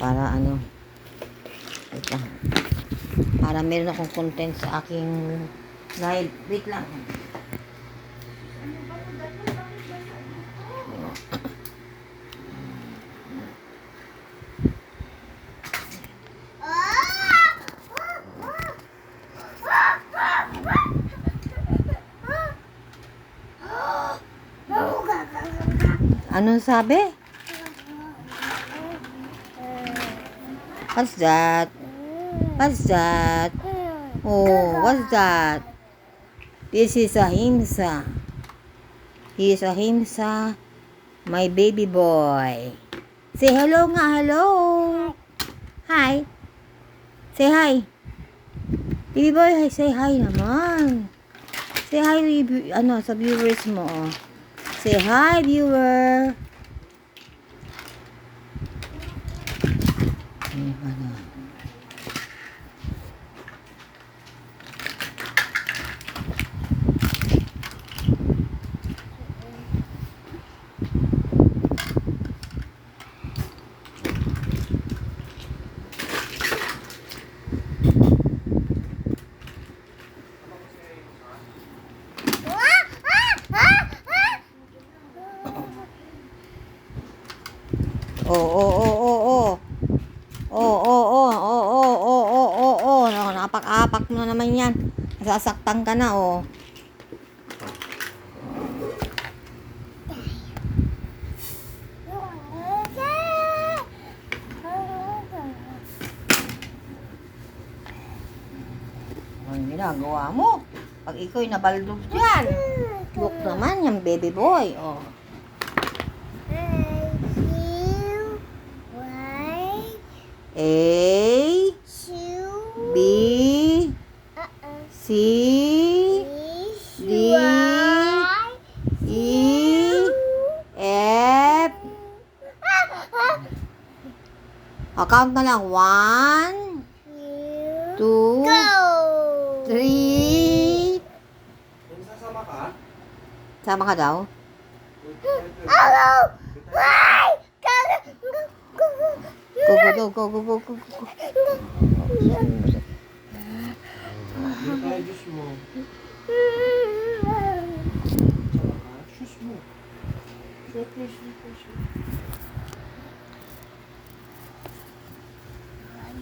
para ano? Ito para meron akong content sa aking live. Wait lang. Anong sabi? What's that? What's that? Oh, what's that? This is a himsa. He is a himsa. My baby boy. Say hello nga, hello. Hi. Say hi. Baby boy, say hi naman. Say hi, ano, sa viewers mo. oh. Say hi, viewer. Ay, ano. Oo, oo, oo, oo. Oo, oo, oo, oo, oo, oo, oo, oo. No, napak-apak mo na naman yan. Sasaktan ka na, oh. oo. Ang ginagawa mo? Pag ikaw'y nabaldog dyan. Look naman, yung baby boy, oh. C, D, E, F. O, count na lang. One, two, three. Sasama ka? Sama ka daw? Go, go, go, go, go, go, go, go. Yeter düşme. Çabuk. Şuş mu? Yaklaşık yaklaşık.